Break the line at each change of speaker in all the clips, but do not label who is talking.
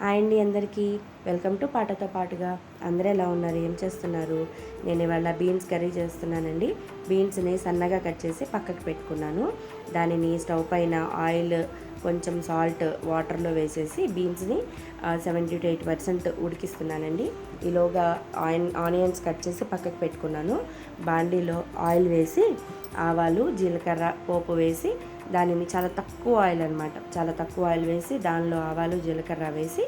Hi అండి అందరికీ. Welcome to పాటతో పాటుగా అందరూ ఎలా ఉన్నారు? ఏం చేస్తున్నారు? నేను ఇవాళ బీన్స్ కర్రీ చేస్తున్నానండి. బీన్స్ని సన్నగా కట్ చేసి పక్కకు పెట్టుకున్నాను. దానిని స్టవ్ పైన ఆయిల్ కొంచెం సాల్ట్ వాటర్లో వేసేసి బీన్స్ని సెవెంటీ టు ఎయిట్ పర్సెంట్ ఉడికిస్తున్నానండి. ఈలోగా ఆయిన్ ఆనియన్స్ కట్ చేసి పక్కకు పెట్టుకున్నాను. బాండీలో ఆయిల్ వేసి ఆవాలు జీలకర్ర పోపు వేసి దానిని చాలా తక్కువ ఆయిల్ అనమాట చాలా తక్కువ ఆయిల్ వేసి దానిలో ఆవాలు జీలకర్ర వేసి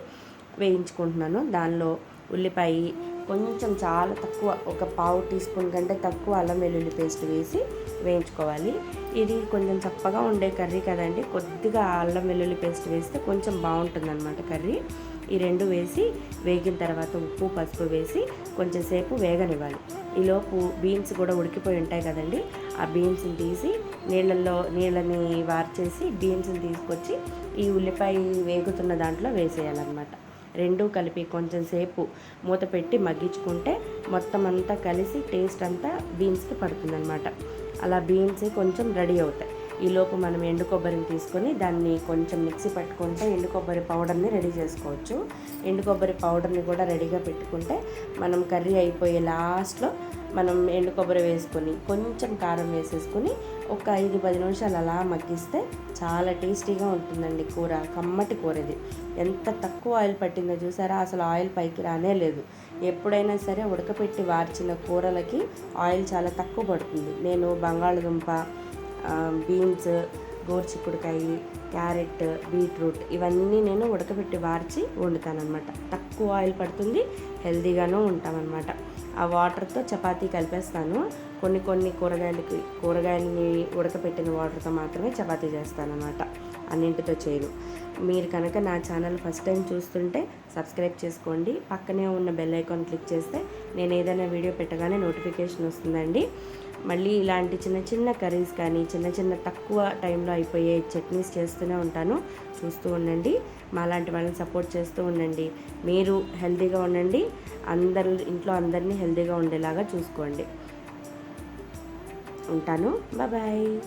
వేయించుకుంటున్నాను. దానిలో ఉల్లిపాయ కొంచెం చాలా తక్కువ ఒక పావు టీ స్పూన్ కంటే తక్కువ అల్లం వెల్లుల్లి పేస్ట్ వేసి వేయించుకోవాలి. ఇది కొంచెం చప్పగా ఉండే కర్రీ కదండి. కొద్దిగా అల్లం వెల్లుల్లి పేస్ట్ వేస్తే కొంచెం బాగుంటుంది అనమాట కర్రీ. ఈ రెండు వేసి వేగిన తర్వాత ఉప్పు పసుపు వేసి కొంచెం సేపు వేగనివ్వాలి. ఈలోపు బీన్స్ కూడా ఉడికిపోయి ఉంటాయి కదండి. ఆ బీన్స్ని తీసి నీళ్ళల్లో నీళ్ళని వార్చేసి బీన్స్ని తీసుకొచ్చి ఈ ఉల్లిపాయ వేగుతున్న దాంట్లో వేసేయాలన్నమాట. రెండు కలిపి కొంచెం సేపు మూత పెట్టి మగ్గించుకుంటే మొత్తం అంతా కలిసి టేస్ట్ అంతా బీన్స్కి పడుతుందన్నమాట. అలా బీన్స్ కొంచెం రెడీ అవుతాయి. ఈలోపు మనం ఎండు కొబ్బరిని తీసుకొని దాన్ని కొంచెం మిక్సీ పట్టుకుంటే ఎండు కొబ్బరి పౌడర్ని రెడీ చేసుకోవచ్చు. ఎండు కొబ్బరి పౌడర్ని కూడా రెడీగా పెట్టుకుంటే మనం కర్రీ అయిపోయే లాస్ట్లో మనం ఎండు కొబ్బరి వేసుకొని కొంచెం కారం వేసేసుకొని ఒక ఐదు పది నిమిషాలు అలా మగ్గిస్తే చాలా టేస్టీగా ఉంటుందండి కూర కమ్మటి కూర ఇది ఎంత తక్కువ ఆయిల్ పట్టిందో చూసారా? అసలు ఆయిల్ పైకి రానే లేదు. ఎప్పుడైనా సరే ఉడకపెట్టి వార్చిన కూరలకి ఆయిల్ చాలా తక్కువ పడుతుంది. నేను బంగాళదుంప బీన్స్ గోర్చిక్కుడుకాయ క్యారెట్ బీట్రూట్ ఇవన్నీ నేను ఉడకబెట్టి వార్చి వండుతానమాట తక్కువ ఆయిల్ పడుతుంది హెల్దీగాను ఉంటామన్నమాట. ఆ వాటర్తో చపాతీ కలిపేస్తాను. కొన్ని కొన్ని కూరగాయలకి కూరగాయలని ఉడకపెట్టిన వాటర్తో మాత్రమే చపాతీ చేస్తానమాట అన్నింటితో చేయను. మీరు కనుక నా ఛానల్ ఫస్ట్ టైం చూస్తుంటే సబ్స్క్రైబ్ చేసుకోండి. పక్కనే ఉన్న బెల్ ఐకాన్ క్లిక్ చేస్తే నేను ఏదైనా వీడియో పెట్టగానే నోటిఫికేషన్ వస్తుందండి. మళ్ళీ ఇలాంటి చిన్న చిన్న కర్రీస్ కానీ చిన్న చిన్న తక్కువ టైంలో అయిపోయే చట్నీస్ చేస్తూనే ఉంటాను. చూస్తూ ఉండండి. మా లాంటి వాళ్ళని సపోర్ట్ చేస్తూ ఉండండి. మీరు హెల్తీగా ఉండండి. అందరు ఇంట్లో అందరినీ హెల్తీగా ఉండేలాగా చూసుకోండి. ఉంటాను. బాయ్.